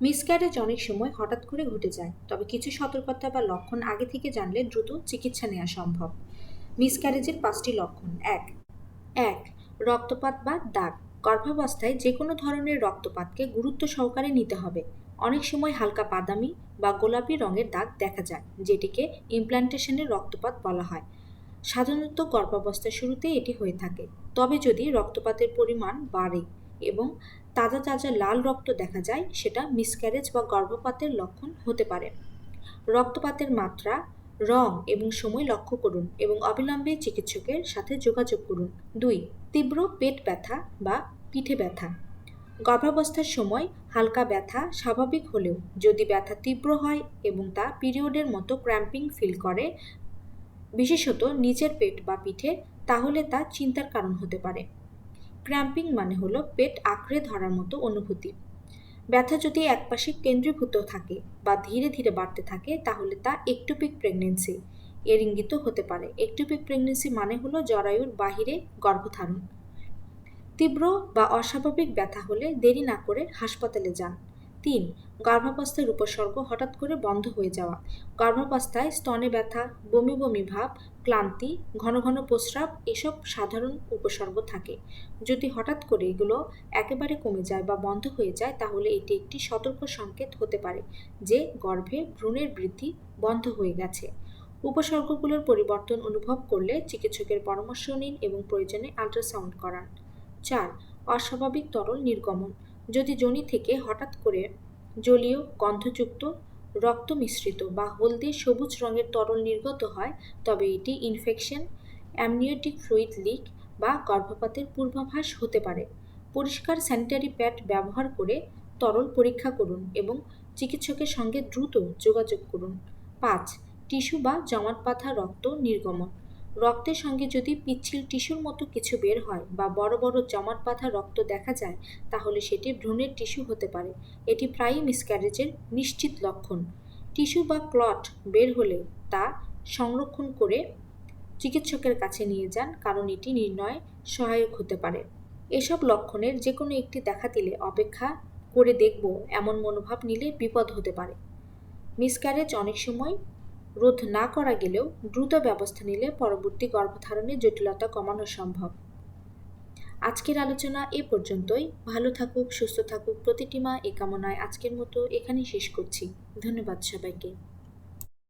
Miscarriage অনেক সময় হঠাৎ করে ঘটে যায়, তবে কিছু সতর্কতা বা লক্ষণ আগে থেকে জানলে দ্রুত চিকিৎসা নেওয়া সম্ভব। মিসক্যারেজের পাঁচটি লক্ষণ। এক এক, রক্তপাত বা দাগ। গর্ভাবস্থায় যে কোনো ধরনের রক্তপাতকে গুরুত্ব সহকারে নিতে হবে। অনেক সময় হালকা বাদামি বা গোলাপি রঙের দাগ দেখা যায়, যেটিকে ইমপ্ল্যান্টেশনের রক্তপাত বলা হয়। সাধারণত গর্ভাবস্থার শুরুতে এটি হয়ে থাকে। তবে যদি রক্তপাতের পরিমাণ বাড়ে এবং তাজা তাজা লাল রক্ত দেখা যায়, সেটা মিসক্যারেজ বা গর্ভপাতের লক্ষণ হতে পারে। রক্তপাতের মাত্রা, রং এবং সময় লক্ষ্য করুন এবং অবিলম্বে চিকিৎসকের সাথে যোগাযোগ করুন। দুই, তীব্র পেট ব্যথা বা পিঠে ব্যথা। গর্ভাবস্থার সময় হালকা ব্যথা স্বাভাবিক হলেও যদি ব্যথা তীব্র হয় এবং তা পিরিয়ডের মতো ক্র্যাম্পিং ফিল করে, বিশেষত নিচের পেট বা পিঠে, তাহলে তা চিন্তার কারণ হতে পারে। ক্র্যাম্পিং মানে হলো পেট আঁকড়ে ধরার মতো অনুভূতি। ব্যথা যদি একপাশে কেন্দ্রীভূত থাকে বা ধীরে ধীরে বাড়তে থাকে, তাহলে তা একটুপিক প্রেগনেন্সি। এর ইঙ্গিত হতে পারে। একটুপিক প্রেগনেন্সি মানে হলো জরায়ুর বাহিরে গর্ভধারণ। তীব্র বা অস্বাভাবিক ব্যথা হলে দেরি না করে হাসপাতালে যান। তিন, গর্ভাবস্থার উপসর্গ হঠাৎ করে বন্ধ হয়ে যাওয়া। গর্ভাবস্থায় স্তনে ব্যথা, বমি বমি ভাব, ক্লান্তি, ঘন ঘন প্রস্রাব এসব সাধারণ উপসর্গ থাকে। যদি হঠাৎ করে এগুলো একেবারে কমে যায় বা বন্ধ হয়ে যায়, তাহলে এটি একটি সতর্ক সংকেত হতে পারে যে গর্ভে ভ্রূণের বৃদ্ধি বন্ধ হয়ে গেছে। উপসর্গগুলোর পরিবর্তন অনুভব করলে চিকিৎসকের পরামর্শ নিন এবং প্রয়োজনে আল্ট্রাসাউন্ড করান। চার, অস্বাভাবিক তরল নির্গমন। যদি যোনি থেকে হঠাৎ করে জলীয়, গন্ধযুক্ত রক্ত মিশ্রিত বা হলদে সবুজ রঙের তরল নির্গত হয়, তবে এটি ইনফেকশন অ্যামনিওটিক ফ্লুইড লিক বা গর্ভপাতের পূর্বাভাস হতে পারে। পরিষ্কার স্যানিটারি প্যাড ব্যবহার করে তরল পরীক্ষা করুন এবং চিকিৎসকের সঙ্গে দ্রুত যোগাযোগ করুন। পাঁচ, টিস্যু বা জমাট পাথা রক্ত নির্গমন। রক্তের সঙ্গে যদি পিচ্ছিল টিস্যুর মতো কিছু বের হয় বা বড় বড় জমাট বাঁধা রক্ত দেখা যায়, তাহলে সেটি ভ্রূণের টিস্যু হতে পারে। এটি প্রায়ই মিসক্যারেজের নিশ্চিত লক্ষণ। টিস্যু বা ক্লট বের হলে তা সংরক্ষণ করে চিকিৎসকের কাছে নিয়ে যান, কারণ এটি নির্ণয়ে সহায়ক হতে পারে। এসব লক্ষণের যে কোনো একটি দেখা দিলে অপেক্ষা করে দেখব, এমন মনোভাব নিলে বিপদ হতে পারে। মিসক্যারেজ অনেক সময় রোধ না করা গেলেও দ্রুত ব্যবস্থা নিলে পরবর্তী গর্ভধারণে জটিলতা কমানো সম্ভব। আজকের আলোচনা এ পর্যন্তই। ভালো থাকুক, সুস্থ থাকুক, প্রতিটি মা এ কামনায় আজকের মতো এখানেই শেষ করছি। ধন্যবাদ সবাইকে।